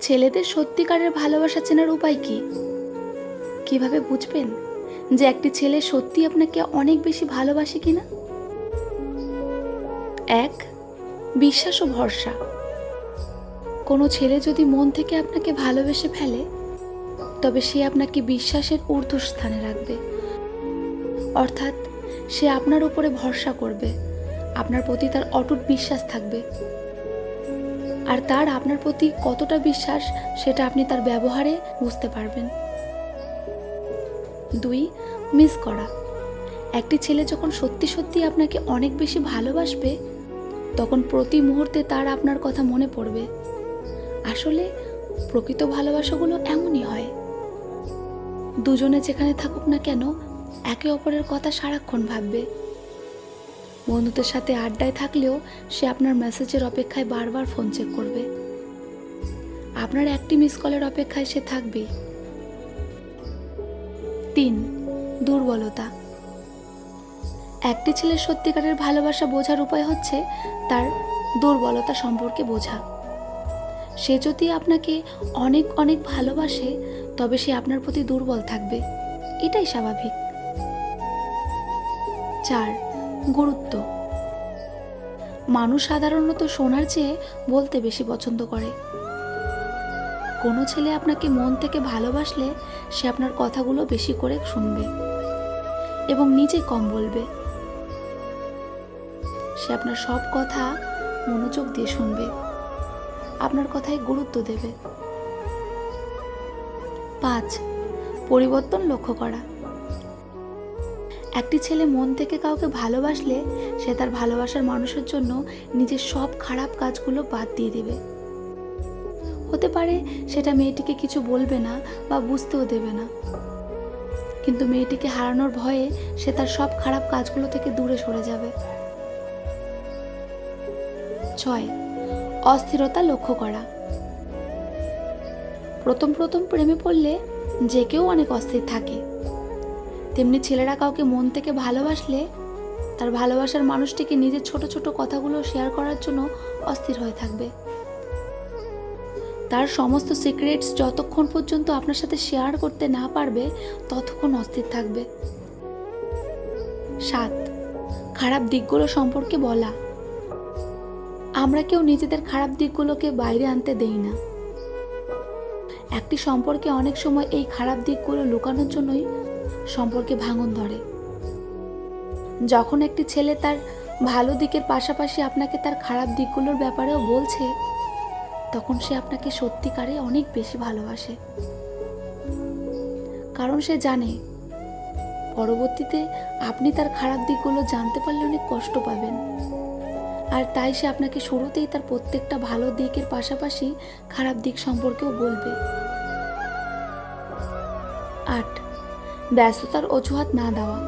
ছেলেদের সত্যিকারের ভালোবাসা চেনার উপায় কি? কীভাবে বুঝবেন যে একটি ছেলে সত্যি আপনাকে অনেক বেশি ভালোবাসে কিনা? এক, বিশ্বাস ও ভরসা। কোনো ছেলে যদি মন থেকে আপনাকে ভালোবেসে ফেলে, তবে সে আপনাকে বিশ্বাসের ঊর্ধ্বস্থানে রাখবে। অর্থাৎ সে আপনার উপরে ভরসা করবে। আপনার প্রতি তার অটুট বিশ্বাস থাকবে। আর তার আপনার প্রতি কতটা বিশ্বাস, সেটা আপনি তার ব্যবহারে বুঝতে পারবেন। দুই, মিস করা। একটি ছেলে যখন সত্যি সত্যি আপনাকে অনেক বেশি ভালোবাসবে, তখন প্রতি মুহূর্তে তার আপনার কথা মনে পড়বে। আসলে প্রকৃত ভালোবাসাগুলো এমনই হয়। দুজনে যেখানে থাকুক না কেন, একে অপরের কথা সারাক্ষণ ভাববে। বন্ধুদের সাথে আড্ডায় থাকলেও সে আপনার মেসেজের অপেক্ষায় বারবার ফোন চেক করবে। আপনার একটি মিস কলের অপেক্ষায় সে থাকবেই তিন, দুর্বলতা। একটি ছেলের সত্যিকারের ভালোবাসা বোঝার উপায় হচ্ছে তার দুর্বলতা সম্পর্কে বোঝা। সে যদি আপনাকে অনেক অনেক ভালোবাসে, তবে সে আপনার প্রতি দুর্বল থাকবে। এটাই স্বাভাবিক। চার গুরুত্ব। মানুষ সাধারণত শোনার চেয়ে বলতে বেশি পছন্দ করে। কোনো ছেলে আপনাকে মন থেকে ভালোবাসলে সে আপনার কথাগুলো বেশি করে শুনবে এবং নিজে কম বলবে। সে আপনার সব কথা মনোযোগ দিয়ে শুনবে। আপনার কথায় গুরুত্ব দেবে। পাঁচ, পরিবর্তন লক্ষ্য করা। একটি ছেলে মন থেকে কাউকে ভালোবাসলে, সে তার ভালোবাসার মানুষের জন্য নিজের সব খারাপ কাজগুলো বাদ দিয়ে দেবে। হতে পারে সেটা মেয়েটিকে কিছু বলবে না বা বুঝতেও দেবে না। কিন্তু মেয়েটিকে হারানোর ভয়ে সে তার সব খারাপ কাজগুলো থেকে দূরে সরে যাবে। ছয়, অস্থিরতা লক্ষ্য করা। প্রথম প্রথম প্রেমে পড়লে যে কেউ অনেক অস্থির থাকে। তেমনি ছেলেরা কাউকে মন থেকে ভালোবাসলে তার ভালোবাসার মানুষটিকে নিজের ছোট ছোট কথাগুলো শেয়ার করার জন্য অস্থির হয়ে থাকবে। তার সমস্ত সিক্রেটস যতক্ষণ পর্যন্ত আপনার সাথে শেয়ার করতে না পারবে, ততক্ষণ অস্থির থাকবে। সাত, খারাপ দিকগুলো সম্পর্কে বলা। আমরা কেউ নিজেদের খারাপ দিকগুলোকে বাইরে আনতে দেই না। একটি সম্পর্কে অনেক সময় এই খারাপ দিকগুলো লুকানোর জন্যই সম্পর্কে ভাঙন ধরে। যখন একটি ছেলে তার ভালো দিকের পাশাপাশি আপনাকে তার খারাপ দিকগুলোর ব্যাপারেও বলছে, তখন সে আপনাকে সত্যিকারে অনেক বেশি ভালোবাসে। কারণ সে জানে, পরবর্তীতে আপনি তার খারাপ দিকগুলো জানতে পারলে অনেক কষ্ট পাবেন। আর তাই সে আপনাকে শুরুতেই তার প্রত্যেকটা ভালো দিকের পাশাপাশি খারাপ দিক সম্পর্কেও বলবে। আট। ব্যস্ততার অজুহাত না দেওয়া।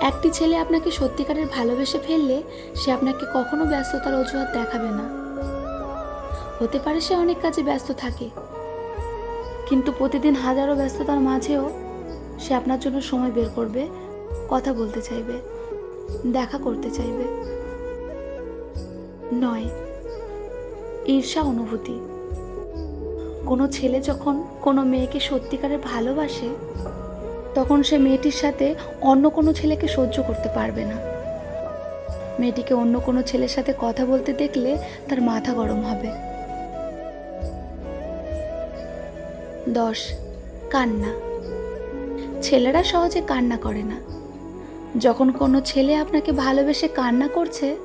একটি ছেলে আপনাকে সত্যিকারের ভালোবেসে ফেললে সে আপনাকে কখনো ব্যস্ততার অজুহাত দেখাবে না। হতে পারে সে অনেক কাজে ব্যস্ত থাকে। কিন্তু প্রতিদিন হাজারো ব্যস্ততার মাঝেও সে আপনার জন্য সময় বের করবে, কথা বলতে চাইবে, দেখা করতে চাইবে। নয়। ঈর্ষা অনুভূতি। কোনো ছেলে যখন কোনো মেয়েকে সত্যিকারের ভালোবাসে, তখন সে মেয়েটির সাথে অন্য কোনো ছেলেকে সহ্য করতে পারবে না। মেয়েটিকে অন্য কোনো ছেলের সাথে কথা বলতে দেখলে তার মাথা গরম হবে। দশ, কান্না। ছেলেরা সহজে কান্না করে না। যখন কোনো ছেলে আপনাকে ভালোবেসে কান্না করছে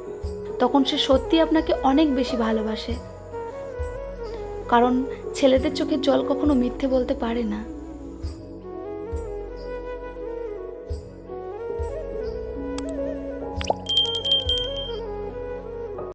তখন সে সত্যি আপনাকে অনেক বেশি ভালোবাসে। কারণ ছেলেদের চোখে জল কখনো মিথ্যে বলতে পারে না।